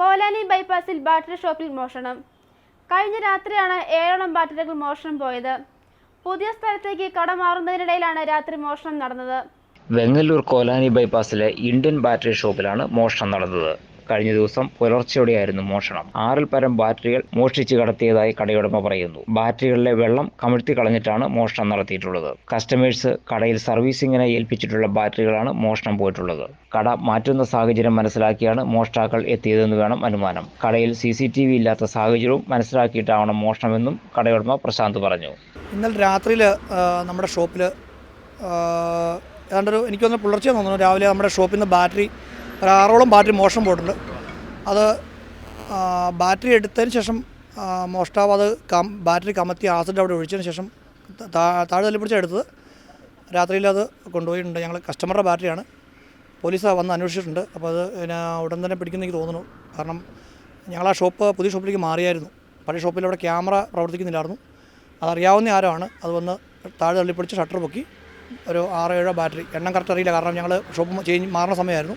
Kolani ബൈപ്പാസിൽ battery ഷോപ്പിൽ മോഷണം. കഴിഞ്ഞ രാത്രിയാണ് ഏഴോളം ബാറ്ററികൾ മോഷണം പോയത്. പുതിയ സ്ഥലത്തേക്ക് കടമാറുന്നതിനിടയിലാണ് രാത്രി മോഷണം നടന്നത്. വെങ്ങല്ലൂർ കോലാനി ബൈപ്പാസിലെ ഇന്ത്യൻ ബാറ്ററി ഷോപ്പിലാണ് മോഷണം നടന്നത്. കഴിഞ്ഞ ദിവസം പുലർച്ചെയോടെയായിരുന്നു മോഷണം. ആറിൽ പരം ബാറ്ററികൾ മോഷ്ടിച്ചു കടത്തിയതായി കടയുടമ പറയുന്നു. ബാറ്ററികളിലെ വെള്ളം കമിഴ്ത്തി കളഞ്ഞിട്ടാണ് മോഷണം നടത്തിയിട്ടുള്ളത്. കസ്റ്റമേഴ്സ് കടയിൽ സർവീസിങ്ങിനെ ഏൽപ്പിച്ചിട്ടുള്ള ബാറ്ററികളാണ് മോഷണം പോയിട്ടുള്ളത്. കട മാറ്റുന്ന സാഹചര്യം മനസ്സിലാക്കിയാണ് മോഷ്ടാക്കൾ എത്തിയതെന്ന് വേണം അനുമാനം. കടയിൽ സി സി ടി വി ഇല്ലാത്ത സാഹചര്യവും മനസ്സിലാക്കിയിട്ടാവണം മോഷണമെന്നും കടയുടമ പ്രശാന്ത് പറഞ്ഞു. ഇന്നലെ രാത്രിയിൽ നമ്മുടെ ഷോപ്പിൽ ഏതാണ്ടൊരു എനിക്ക് പുലർച്ചെ തോന്നുന്നു രാവിലെ നമ്മുടെ ഷോപ്പിൽ നിന്ന് ബാറ്ററി ഒരു ആറോളം ബാറ്ററി മോഷണം പോയിട്ടുണ്ട്. അത് ബാറ്ററി എടുത്തതിന് ശേഷം മോഷ്ടാവ് അത് കം ബാറ്ററി കമത്തി ആസിഡ് അവിടെ ഒഴിച്ചതിന് ശേഷം താഴെ തല്ലി പിടിച്ചാണ് എടുത്തത്. രാത്രിയിൽ അത് കൊണ്ടുപോയിട്ടുണ്ട്. ഞങ്ങൾ കസ്റ്റമറുടെ ബാറ്ററിയാണ്. പോലീസ് വന്ന് അന്വേഷിച്ചിട്ടുണ്ട്. അപ്പോൾ അത് പിന്നെ ഉടൻ തന്നെ പിടിക്കുന്ന എനിക്ക് തോന്നുന്നു. കാരണം ഞങ്ങൾ ആ ഷോപ്പ് പുതിയ ഷോപ്പിലേക്ക് മാറിയായിരുന്നു. പഴയ ഷോപ്പിൽ അവിടെ ക്യാമറ പ്രവർത്തിക്കുന്നില്ലായിരുന്നു. അതറിയാവുന്ന ആരോ ആണ് അത് വന്ന് താഴെ തള്ളിപ്പിടിച്ച് ഷട്ടർ പൊക്കി ഒരു ആറ് ഏഴോ ബാറ്ററി. എണ്ണം കറക്റ്റ് അറിയില്ല. കാരണം ഞങ്ങൾ ഷോപ്പ് ചേഞ്ച് മാറുന്ന സമയമായിരുന്നു.